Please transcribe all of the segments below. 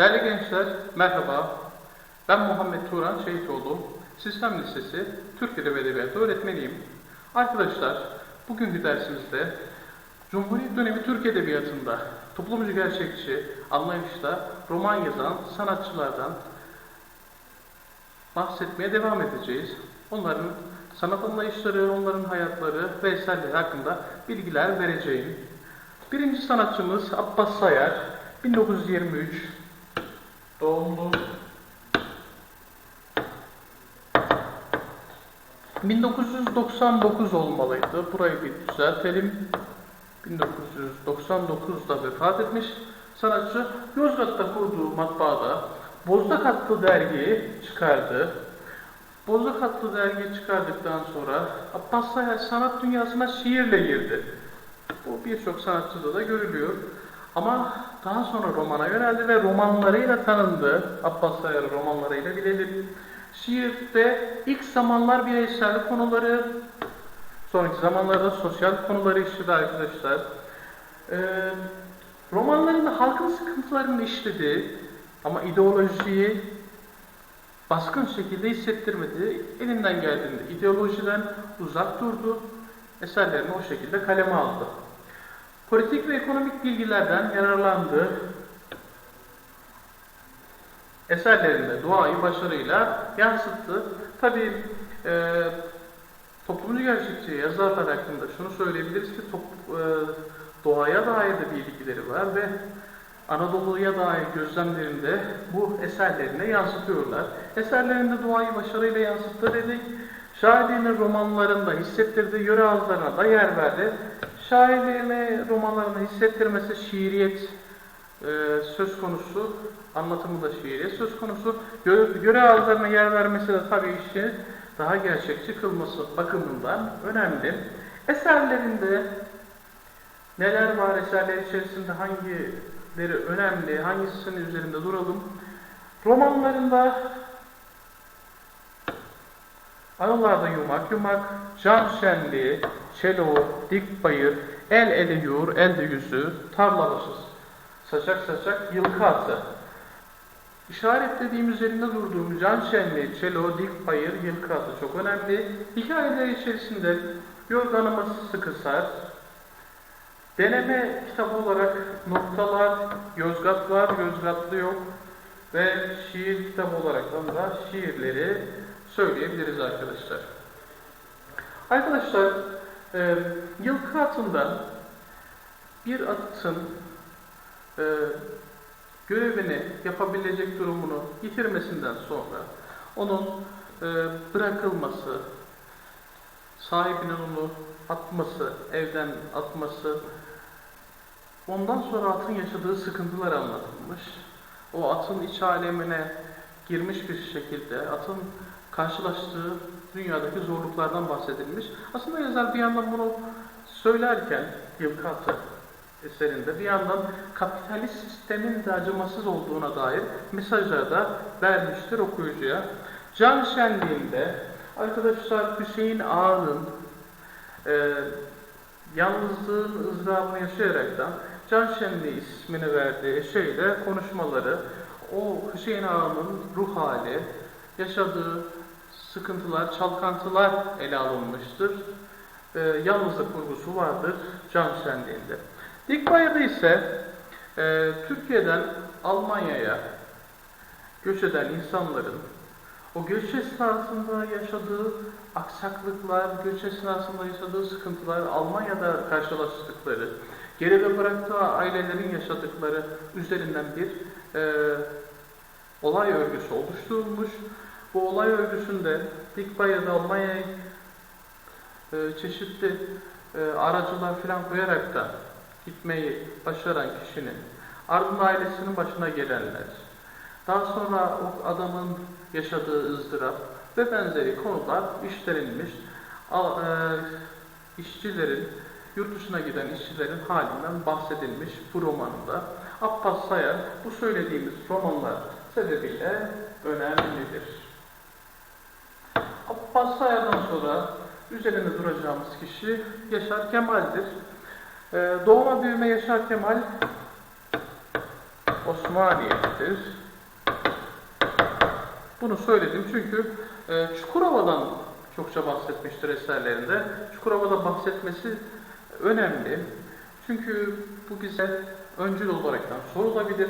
Değerli gençler, merhaba. Ben Muhammed Turan Şehitoğlu. Sistem Lisesi Türk Dili ve Edebiyatı öğretmeniyim. Arkadaşlar, bugünkü dersimizde Cumhuriyet dönemi Türk Edebiyatı'nda toplumcu gerçekçi anlayışla roman yazan sanatçılardan bahsetmeye devam edeceğiz. Onların sanat anlayışları, onların hayatları ve eserleri hakkında bilgiler vereceğim. Birinci sanatçımız Abbas Sayar, 1923 doğumlu. 1999 olmalıydı. Burayı bir düzeltelim. 1999'da vefat etmiş sanatçı Yozgat'ta kurduğu matbaada Bozdak adlı dergiyi çıkardı. Bozdak adlı dergiyi çıkardıktan sonra Abbas Sayar sanat dünyasına şiirle girdi. Bu birçok sanatçıda da görülüyor. Ama daha sonra romana yöneldi ve romanlarıyla tanındı. Abbas Sayar'ı romanlarıyla bilelim. Şiirde ilk zamanlar bireysel konuları, sonraki zamanlarda sosyal konuları işledi arkadaşlar. Ee, romanlarında halkın sıkıntılarını işledi ama ideolojiyi baskın şekilde hissettirmedi. Elinden geldiğinde ideolojiden uzak durdu. Eserlerini o şekilde kaleme aldı. Politik ve ekonomik bilgilerden yararlandı. Eserlerinde doğayı başarıyla yansıttı. Tabi e, toplumcu gerçekçi yazarlar hakkında şunu söyleyebiliriz ki top, e, doğaya dair de bilgileri var ve Anadolu'ya dair gözlemlerinde bu eserlerine yansıtıyorlar. Eserlerinde doğayı başarıyla yansıttı dedik. Şairliğini romanlarında hissettirdi, yöre ağızlarına da yer verdi. Şairliğini romanlarında hissettirmesi şiiriyet e, söz konusu, anlatımı da şiiriyet söz konusu. Göre, göre ağızlarına yer vermesi de tabii işi daha gerçekçi kılması bakımından önemli. Eserlerinde neler var, eserler içerisinde hangileri önemli, hangisinin üzerinde duralım. Romanlarında Anılarda yumak yumak, can şenliği, çelo, dik bayır, el ele yur, elde yüzü, tarla saçak saçak, yılkı atı. İşaretlediğim üzerinde durduğum can şenliği, çelo, dik bayır, yılkı atı çok önemli. Hikayeler içerisinde yorganımız sıkısar, deneme kitabı olarak noktalar, Yozgat var, Yozgatlı yok ve şiir kitabı olarak da şiirleri söyleyebiliriz arkadaşlar. Arkadaşlar, e, yılkı atında bir atın e, görevini yapabilecek durumunu yitirmesinden sonra onun e, bırakılması, sahibinin onu atması, evden atması, ondan sonra atın yaşadığı sıkıntılar anlatılmış. O atın iç alemine girmiş bir şekilde atın karşılaştığı dünyadaki zorluklardan bahsedilmiş. Aslında yazar bir yandan bunu söylerken Yılkatı eserinde bir yandan kapitalist sistemin de acımasız olduğuna dair mesajlar da vermiştir okuyucuya. Can şenliğinde arkadaşlar Hüseyin Ağa'nın e, yalnızlığın ızdırabını yaşayaraktan Can Şenliği ismini verdiği şeyle konuşmaları, o Hüseyin Ağa'nın ruh hali, yaşadığı sıkıntılar, çalkantılar ele alınmıştır. E, yalnızlık vurgusu vardır Can Şenliği'nde. Dikbayır'da ise e, Türkiye'den Almanya'ya göç eden insanların o göç esnasında yaşadığı aksaklıklar, göç esnasında yaşadığı sıkıntılar, Almanya'da karşılaştıkları, geride bıraktığı ailelerin yaşadıkları üzerinden bir e, olay örgüsü oluşturulmuş. Bu olay örgüsünde Dikbayır'da Almanya'ya e, çeşitli e, aracılar falan koyarak da gitmeyi başaran kişinin ardından ailesinin başına gelenler, daha sonra o adamın yaşadığı ızdırap ve benzeri konular işlenilmiş. E, işçilerin, yurt dışına giden işçilerin halinden bahsedilmiş bu romanında. Abbas Sayar bu söylediğimiz romanlar sebebiyle önemlidir. Abbas Sayar'dan sonra üzerinde duracağımız kişi Yaşar Kemal'dir. Ee, doğma büyüme Yaşar Kemal Osmaniye'dir. Bunu söyledim çünkü e, Çukurova'dan çokça bahsetmiştir eserlerinde. Çukurova'da bahsetmesi önemli. Çünkü bu bize öncül olaraktan sorulabilir.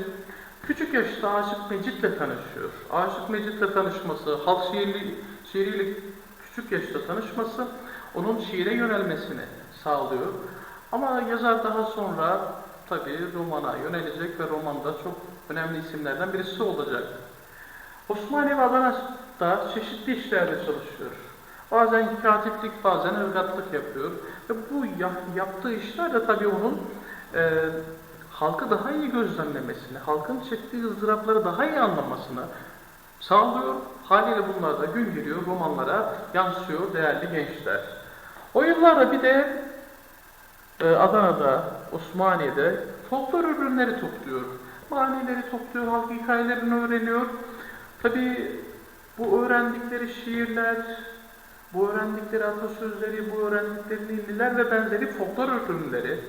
Küçük yaşta Aşık Mecit'le tanışıyor. Aşık Mecit'le tanışması, halk şiirli, şiiriyle küçük yaşta tanışması onun şiire yönelmesini sağlıyor. Ama yazar daha sonra tabii romana yönelecek ve romanda çok önemli isimlerden birisi olacak. Osmaniye ve Adana'da çeşitli işlerde çalışıyor. Bazen katiplik, bazen ırgatlık yapıyor. Ve bu yap- yaptığı işler de tabii onun e, halkı daha iyi gözlemlemesini, halkın çektiği ızdırapları daha iyi anlamasını sağlıyor. Haliyle bunlar da gün geliyor romanlara yansıyor değerli gençler. O yıllarda bir de e, Adana'da, Osmaniye'de folklor ürünleri topluyor. Manileri topluyor, halk hikayelerini öğreniyor. Tabii bu öğrendikleri şiirler, bu öğrendikleri atasözleri, bu öğrendikleri ninniler ve benzeri folklor ürünleri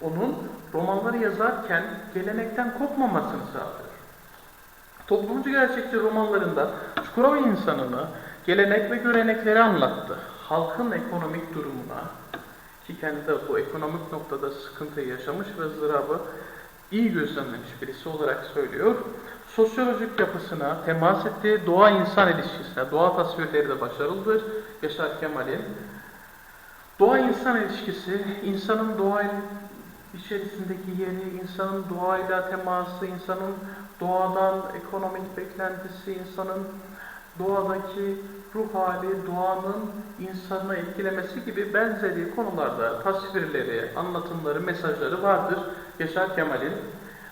onun romanları yazarken gelenekten kopmamasını sağlıyor. Toplumcu gerçekçi romanlarında Çukurova insanını, gelenek ve görenekleri anlattı. Halkın ekonomik durumuna, ki kendi bu ekonomik noktada sıkıntı yaşamış ve ızdırabı iyi gözlemlemiş birisi olarak söylüyor. Sosyolojik yapısına, temas ettiği doğa-insan ilişkisine, doğa tasvirleri de başarılıdır. Yaşar Kemal'in. Doğa-insan ilişkisi, insanın doğa içerisindeki yeri, insanın doğayla teması, insanın doğadan ekonomik beklentisi, insanın doğadaki ruh hali, doğanın insanı etkilemesi gibi benzeri konularda tasvirleri, anlatımları, mesajları vardır Yaşar Kemal'in.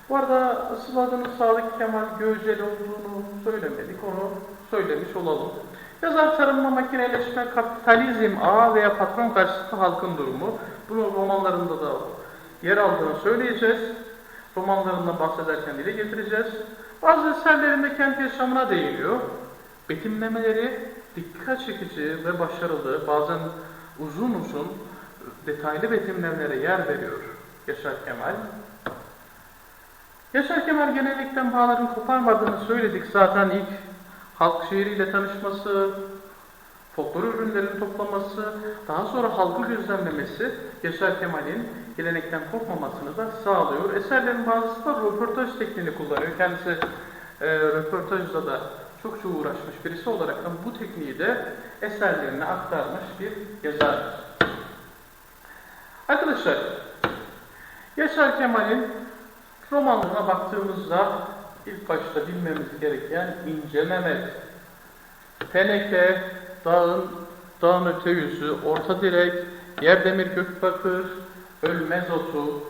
Bu arada asıl adının Sadık Kemal Göcel olduğunu söylemedik, onu söylemiş olalım. Yazar tarımla makineleşme, kapitalizm, ağa veya patron karşıtı halkın durumu. Bunu romanlarında da yer aldığını söyleyeceğiz. Romanlarından bahsederken dile getireceğiz. Bazı eserlerinde kent yaşamına değiniyor. Betimlemeleri dikkat çekici ve başarılı, bazen uzun uzun detaylı betimlemelere yer veriyor Yaşar Kemal. Yaşar Kemal genellikten bağların koparmadığını söyledik. Zaten ilk halk şiiriyle tanışması, folklor ürünlerini toplaması, daha sonra halkı gözlemlemesi Yaşar Kemal'in gelenekten kopmamasını da sağlıyor. Eserlerin bazısı da röportaj tekniğini kullanıyor. Kendisi e, röportajda da çokça uğraşmış birisi olarak bu tekniği de eserlerine aktarmış bir yazar. Arkadaşlar, Yaşar Kemal'in romanlarına baktığımızda ilk başta bilmemiz gereken İnce Mehmet, Teneke, Dağın, Dağın Öte Yüzü, Orta Direk, Yerdemir Gökbakır, Ölmez Otu,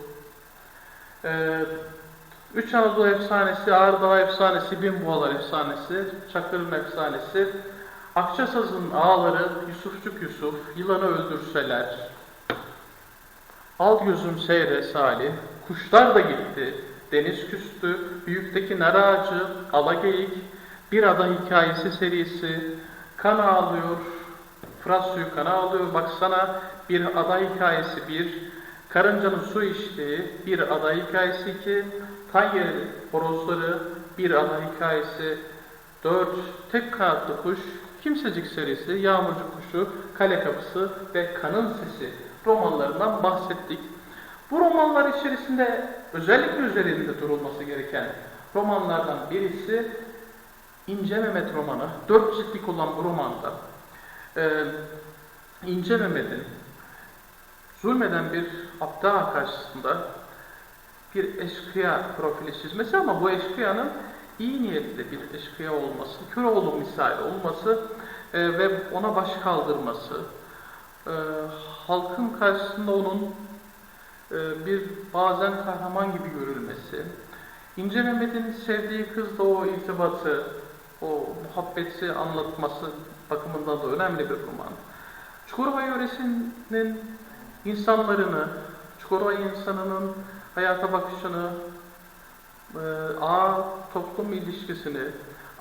ee, Üç Anadolu Efsanesi, Ağrıdağ Efsanesi, Binboğalar Efsanesi, Çakır'ın Efsanesi, Akçasaz'ın Ağları, Yusufçuk Yusuf, Yılanı Öldürseler, Al Gözüm Seyre Salih, Kuşlar da gitti, Deniz Küstü, Büyükteki Nar Ağacı, Alageyik, Bir Ada Hikayesi serisi, Kan Ağlıyor, Fırat Suyu Kan Ağlıyor, Baksana Bir Ada Hikayesi bir, Karıncanın Su içtiği Bir Ada Hikayesi iki, Tanya Horozları Bir Ada Hikayesi dört, Tek Kanatlı Kuş, Kimsecik serisi, Yağmurcu Kuşu, Kale Kapısı ve Kanın Sesi romanlarından bahsettik. Bu romanlar içerisinde özellikle üzerinde durulması gereken romanlardan birisi İnce Mehmet romanı. Dört ciltlik olan bu romanda e, İnce Mehmet'in zulmeden bir abda karşısında bir eşkıya profili çizmesi ama bu eşkıyanın iyi niyetli bir eşkıya olması, Köroğlu misali olması e, ve ona baş kaldırması, e, halkın karşısında onun e, bir bazen kahraman gibi görülmesi, İnce Mehmet'in sevdiği kızla o irtibatı, o muhabbeti anlatması bakımından da önemli bir roman. Çukurova yöresinin insanlarını, Çukurova insanının hayata bakışını, e, ağ toplum ilişkisini,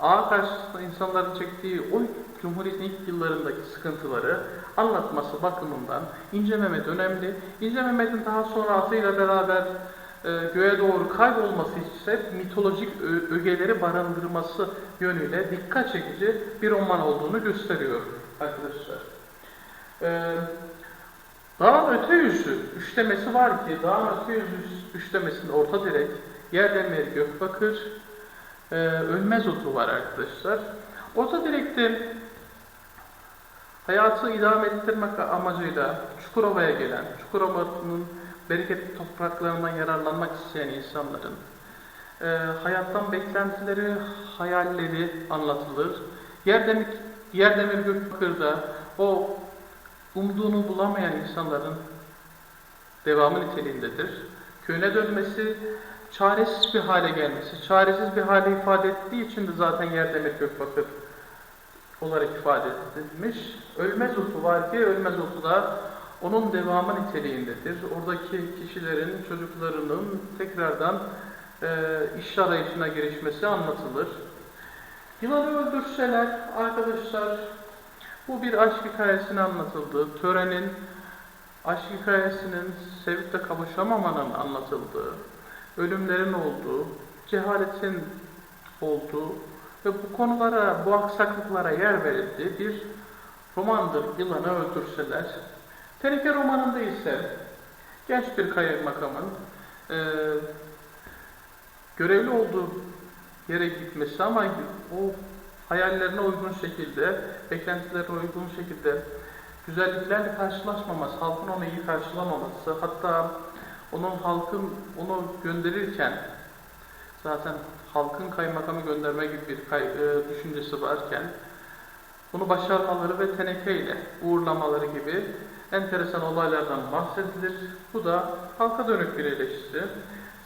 ağ karşısında insanların çektiği o Cumhuriyet'in ilk yıllarındaki sıkıntıları anlatması bakımından İnce Mehmet önemli. İnce Mehmet'in daha sonra atıyla beraber e, göğe doğru kaybolması ise mitolojik ögeleri barındırması yönüyle dikkat çekici bir roman olduğunu gösteriyor arkadaşlar. E, Dağın öte yüzü üçlemesi var ki dağın öte yüzü üçlemesinde orta direk, yer demir, gökbakır, e, ölmez otu var arkadaşlar. Orta direkte hayatı idame ettirmek amacıyla Çukurova'ya gelen, Çukurova'nın bereketli topraklarından yararlanmak isteyen insanların e, hayattan beklentileri, hayalleri anlatılır. Yerdemir, Yerdemir Gökbakır'da o umduğunu bulamayan insanların devamı niteliğindedir. Köyüne dönmesi, çaresiz bir hale gelmesi, çaresiz bir hale ifade ettiği için de zaten Yerdemir Gökbakır olarak ifade edilmiş. Ölmez otu var ki ölmez otu da onun devamı niteliğindedir. Oradaki kişilerin, çocuklarının tekrardan e, iş arayışına girişmesi anlatılır. Yılanı öldürseler arkadaşlar bu bir aşk hikayesini anlatıldığı, törenin aşk hikayesinin sevip de kavuşamamanın anlatıldığı, ölümlerin olduğu, cehaletin olduğu ve bu konulara, bu aksaklıklara yer verildiği bir romandır Yılanı Öldürseler. Teneke romanında ise genç bir kaymakamın e, görevli olduğu yere gitmesi ama o hayallerine uygun şekilde, beklentilerine uygun şekilde güzelliklerle karşılaşmaması, halkın onu iyi karşılamaması, hatta onun halkın onu gönderirken zaten halkın kaymakamı gönderme gibi bir kay, e, düşüncesi varken bunu başarmaları ve tenekeyle uğurlamaları gibi enteresan olaylardan bahsedilir. Bu da halka dönük bir eleştiri.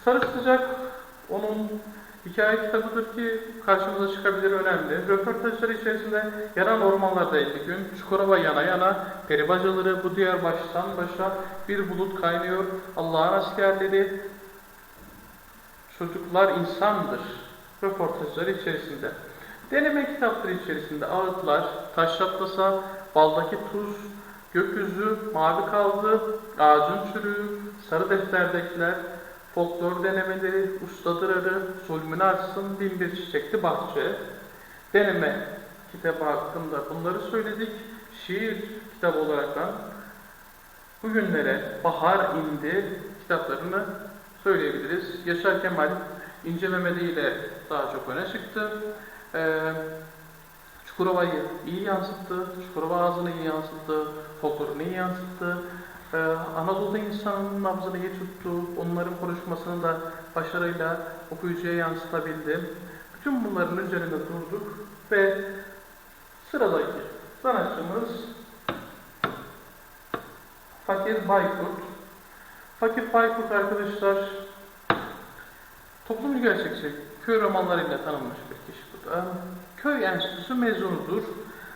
Sarı Sıcak onun hikaye kitabıdır ki karşımıza çıkabilir önemli. Röportajları içerisinde yanan ormanlarda 50 gün, Çukurova yana yana, peribacaları bu diğer baştan başa bir bulut kaynıyor. Allah'ın askerleri, çocuklar insandır. Röportajları içerisinde. Deneme kitapları içerisinde ağıtlar, taş çatlasa, baldaki tuz, gökyüzü, mavi kaldı, ağacın çürüğü, sarı defterdekiler, folklor denemeleri, ustadır arı, zulmün arsın, bin bir çiçekli bahçe. Deneme kitabı hakkında bunları söyledik. Şiir kitabı olarak da bugünlere bahar indi kitaplarını söyleyebiliriz. Yaşar Kemal İnce Mehmedi ile daha çok öne çıktı. Ee, Çukurova'yı iyi yansıttı, Çukurova ağzını iyi yansıttı, folklorunu iyi yansıttı. Ee, Anadolu'da insanın nabzını iyi tuttu, onların konuşmasını da başarıyla okuyucuya yansıtabildi. Bütün bunların üzerinde durduk ve sıradaki sanatçımız Fakir Baykurt. Fakir Baykurt arkadaşlar toplumcu gerçekçi köy romanlarıyla tanınmış bir kişi bu da. Köy enstitüsü mezunudur.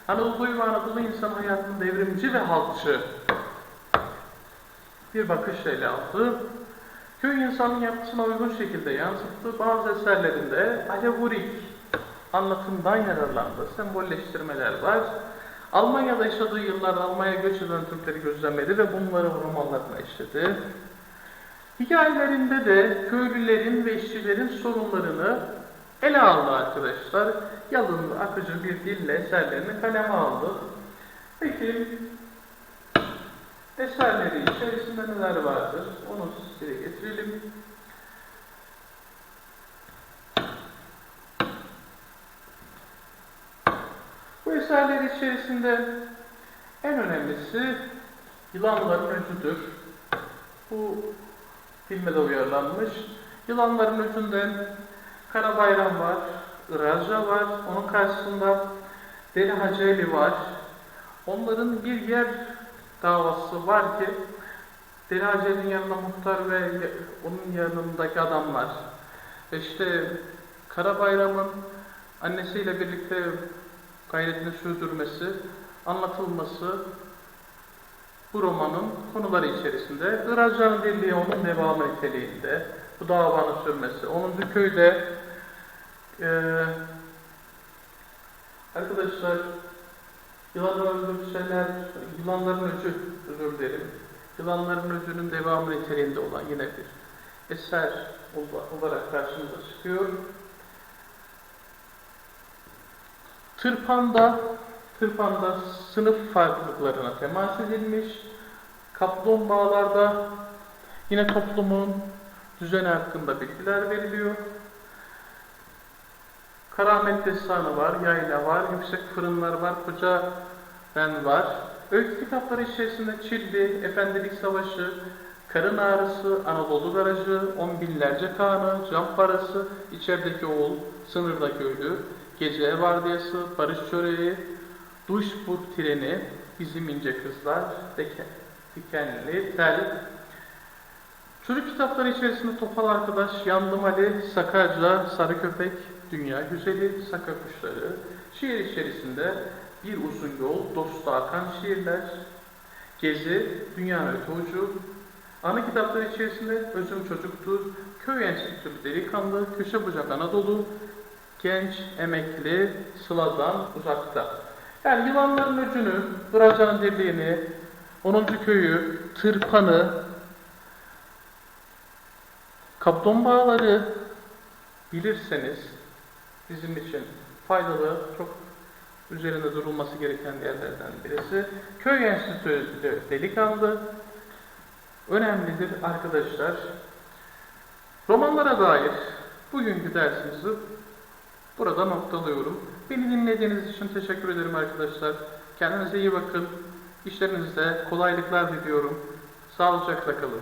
Anadolu ve Anadolu insan hayatının devrimci ve halkçı bir bakışla ele aldı. Köy insanın yapısına uygun şekilde yansıttı. Bazı eserlerinde alegorik anlatımdan yararlandı. Sembolleştirmeler var. Almanya'da yaşadığı yıllarda Almanya'ya göç eden Türkleri gözlemledi ve bunları romanlarına işledi. Hikayelerinde de köylülerin ve işçilerin sorunlarını ele aldı arkadaşlar. Yalın, akıcı bir dille eserlerini kaleme aldı. Peki eserleri içerisinde neler vardır? Onu size getirelim. Bu eserler içerisinde en önemlisi Yılanların Öcüdür. Bu filme de uyarlanmış. Yılanların Öcü'nde Karabayram var, Irazca var, onun karşısında Deli Haceli var. Onların bir yer davası var ki Deli Haceli'nin yanında muhtar ve onun yanındaki adamlar. İşte Karabayram'ın annesiyle birlikte gayretini sürdürmesi, anlatılması bu romanın konuları içerisinde. Irazcan'ın birliği onun devamı niteliğinde, bu davanın sürmesi. 10. köyde e, arkadaşlar yılan öldürseler, yılanların öcü, özür dilerim. Yılanların öcünün devamı niteliğinde olan yine bir eser olarak karşımıza çıkıyor. Tırpanda, tırpanda sınıf farklılıklarına temas edilmiş. Kaplumbağalarda yine toplumun düzeni hakkında bilgiler veriliyor. Karamet destanı var, yayla var, yüksek fırınlar var, koca ben var. Öykü kitapları içerisinde Çilli, Efendilik Savaşı, Karın Ağrısı, Anadolu Garajı, On Binlerce Kanı, Cam Parası, İçerideki Oğul, Sınırdaki Ölü, Gece Vardiyası, Barış Çöreği, Duisburg Treni, Bizim İnce Kızlar, Dikenli, Tel, Çocuk kitapları içerisinde Topal Arkadaş, Yandım Ali, Sakarca, Sarı Köpek, Dünya Güzeli, Saka Kuşları, şiir içerisinde Bir Uzun Yol, Dostu Akan Şiirler, Gezi, Dünya Öte Ucu, ana kitapları içerisinde Özüm Çocuktur, Köy Enstitülü Delikanlı, Köşe Bucak Anadolu, Genç, Emekli, Sıla'dan Uzakta. Yani yılanların öcünü, Bıracan Dirliğini, 10. Köyü, Tırpanı, Kaplumbağaları bilirseniz bizim için faydalı, çok üzerinde durulması gereken yerlerden birisi. Köy Enstitüsü Delikanlı önemlidir arkadaşlar. Romanlara dair bugünkü dersimizi burada noktalıyorum. Beni dinlediğiniz için teşekkür ederim arkadaşlar. Kendinize iyi bakın. İşlerinizde kolaylıklar diliyorum. Sağlıcakla kalın.